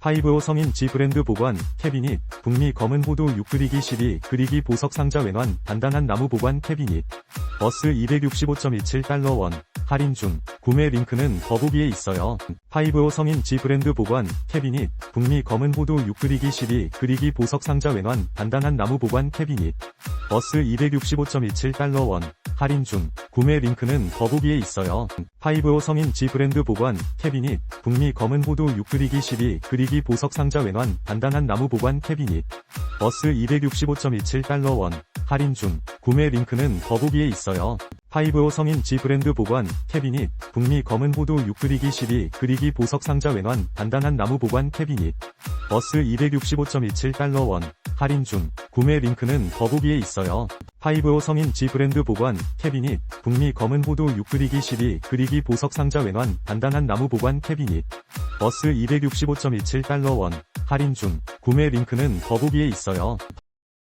파이브오 성인 G 브랜드 보관, 캐비닛, 북미 검은 호두 6 그리기 12, 그리기 보석 상자 외환, 단단한 나무 보관 캐비닛. 버스 265.27달러 원. 할인 중. 구매 링크는 더보기에 있어요. 파이브오 성인 G 브랜드 보관, 캐비닛, 북미 검은 호두 6 그리기 12, 그리기 보석 상자 외환, 단단한 나무 보관 캐비닛. 버스 265.27달러 원. 할인 중. 구매 링크는 더보기에 있어요. 파이브오 성인 G 브랜드 보관, 캐비닛, 북미 검은 호두 6 그리기 12, 그리기 보석 상자 외환, 단단한 나무 보관 캐비닛. 버스 265.27달러 원. 할인 중. 구매 링크는 더보기에 있어요. 파이브오 성인 G 브랜드 보관, 캐비닛, 북미 검은 호두 6 그리기 12, 그리기 보석 상자 외환, 단단한 나무 보관 캐비닛. 버스 265.27달러 원. 할인 중. 구매 링크는 더보기에 있어요. 파이브오 성인 G 브랜드 보관, 캐비닛, 북미 검은 호두 6 그리기 12, 그리기 보석 상자 외환, 단단한 나무 보관 캐비닛. 버스 265.27달러 원. 할인 중. 구매 링크는 더보기에 있어요.